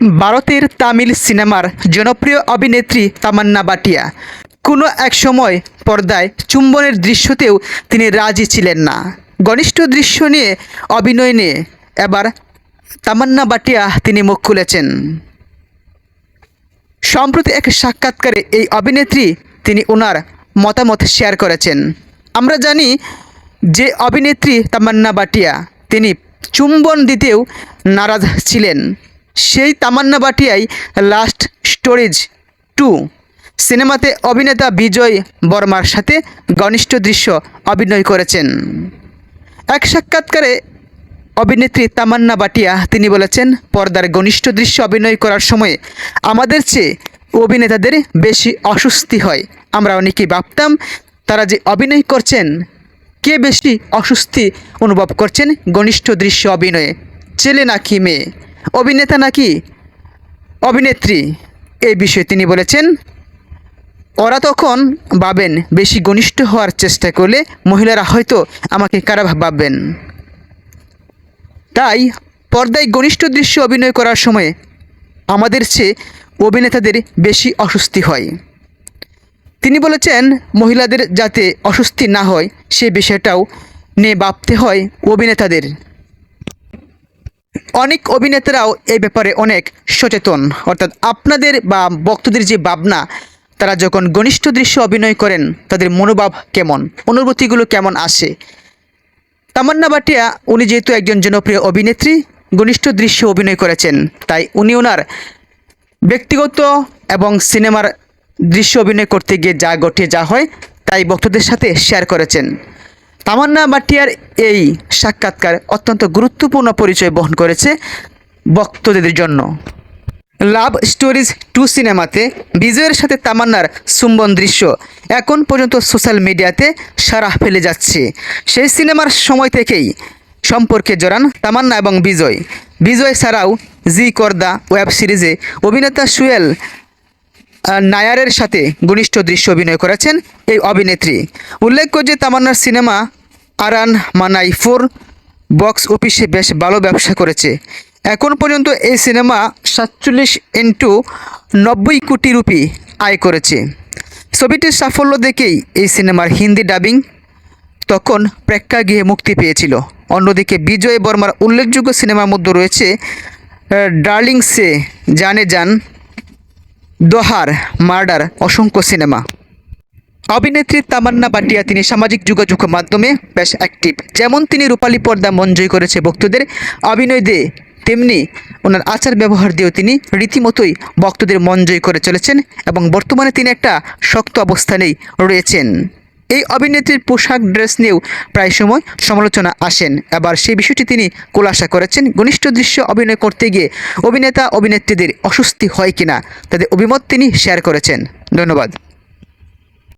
ভারতের তামিল সিনেমার জনপ্রিয় অভিনেত্রী তামান্না বাটিয়া। কোনো এক সময় পর্দায় চুম্বনের দৃশ্যতেও তিনি রাজি ছিলেন না। ঘনিষ্ঠ দৃশ্য নিয়ে, অভিনয় নিয়ে এবার তামান্না বাটিয়া তিনি মুখ খুলেছেন। সম্প্রতি এক সাক্ষাৎকারে এই অভিনেত্রী তিনি ওনার মতামত শেয়ার করেছেন। আমরা জানি যে অভিনেত্রী তামান্না বাটিয়া, তিনি চুম্বন দিতেও নারাজ ছিলেন। সেই তামান্না বাটিয়াই লাস্ট স্টোরেজ টু সিনেমাতে অভিনেতা বিজয় বর্মার সাথে ঘনিষ্ঠ দৃশ্য অভিনয় করেছেন। এক সাক্ষাৎকারে অভিনেত্রী তামান্না বাটিয়া তিনি বলেছেন, পর্দার ঘনিষ্ঠ দৃশ্য অভিনয় করার সময় আমাদের চেয়ে অভিনেতাদের বেশি অস্বস্তি হয়। আমরা অনেকেই ভাবতাম তারা যে অভিনয় করছেন, কে বেশি অস্বস্তি অনুভব করছেন ঘনিষ্ঠ দৃশ্য অভিনয়ে। ছেলে নাকি মেয়ে? অভিনেতা নাকি? অভিনেত্রী। এই বিষয়ে তিনি বলেছেন, ওরা তখন ভাবেন বেশি ঘনিষ্ঠ হওয়ার চেষ্টা করলে মহিলারা হয়তো আমাকে খারাপ ভাববেন। তাই পর্দায় ঘনিষ্ঠ দৃশ্য অভিনয় করার সময় আমাদের চেয়ে অভিনেতাদের বেশি অস্বস্তি হয়। তিনি বলেছেন, মহিলাদের যাতে অস্বস্তি না হয়, সে বিষয়টাও নিয়ে ভাবতে হয় অভিনেতাদের। অনেক অভিনেতারাও এই ব্যাপারে অনেক সচেতন। অর্থাৎ আপনাদের বা ভক্তদের যে ভাবনা, তারা যখন ঘনিষ্ঠ দৃশ্য অভিনয় করেন, তাদের মনোভাব কেমন? অনুভূতিগুলো কেমন আসে? তামান্না বাটিয়া উনি যেহেতু একজন জনপ্রিয় অভিনেত্রী, ঘনিষ্ঠ দৃশ্য অভিনয় করেছেন। তাই উনি ওনার ব্যক্তিগত এবং সিনেমার দৃশ্য অভিনয় করতে গিয়ে যা ঘটে যা হয়, তাই ভক্তদের সাথে শেয়ার করেছেন। তামান্না বাটিয়ার এই সাক্ষাৎকার অত্যন্ত গুরুত্বপূর্ণ পরিচয় বহন করেছে ভক্তদের জন্য। লাভ স্টোরিজ টু সিনেমাতে বিজয়ের সাথে তামান্নার চুম্বন দৃশ্য এখন পর্যন্ত সোশ্যাল মিডিয়াতে সারা ফেলে যাচ্ছে। সেই সিনেমার সময় থেকেই সম্পর্কে জড়ান তামান্না এবং বিজয়। বিজয় ছাড়াও জি করদা ওয়েব সিরিজে অভিনেতা সুয়েল নায়ারের সাথে ঘনিষ্ঠ দৃশ্য অভিনয় করেছেন এই অভিনেত্রী। উল্লেখ্য যে তামান্নার cinema Aranmanai four box অফিসে বেশ ভালো ব্যবসা করেছে। এখন পর্যন্ত এই সিনেমা সাতচল্লিশ ইন্টু নব্বই কোটি রুপি আয় করেছে। ছবিটির সাফল্য দেখেই এই সিনেমার হিন্দি ডাবিং তখন প্রেক্ষাগৃহে মুক্তি পেয়েছিল। অন্যদিকে বিজয় বর্মার উল্লেখযোগ্য সিনেমার মধ্যে রয়েছে ডার্লিং সে জানে জান দোহার, মার্ডার, অসংখ্য সিনেমা। অভিনেত্রী তামান্না বাটিয়া তিনি সামাজিক যোগাযোগ মাধ্যমে বেশ অ্যাক্টিভ যেমন তিনি রূপালী পর্দা মন জয় করেছে ভক্তদের অভিনয় দিয়ে, তেমনি ওনার আচার ব্যবহার দিয়েও তিনি রীতিমতোই ভক্তদের মন জয় করে চলেছেন এবং বর্তমানে তিনি একটা শক্ত অবস্থানেই রয়েছেন। এই অভিনেত্রীর পোশাক ড্রেস নিয়েও প্রায় সময় সমালোচনা আসেন। এবার সেই বিষয়টি তিনি খোলাসা করেছেন। ঘনিষ্ঠ দৃশ্য অভিনয় করতে গিয়ে অভিনেতা, অভিনেত্রীদের অস্বস্তি হয় কিনা, তাদের অভিমত তিনি শেয়ার করেছেন। ধন্যবাদ।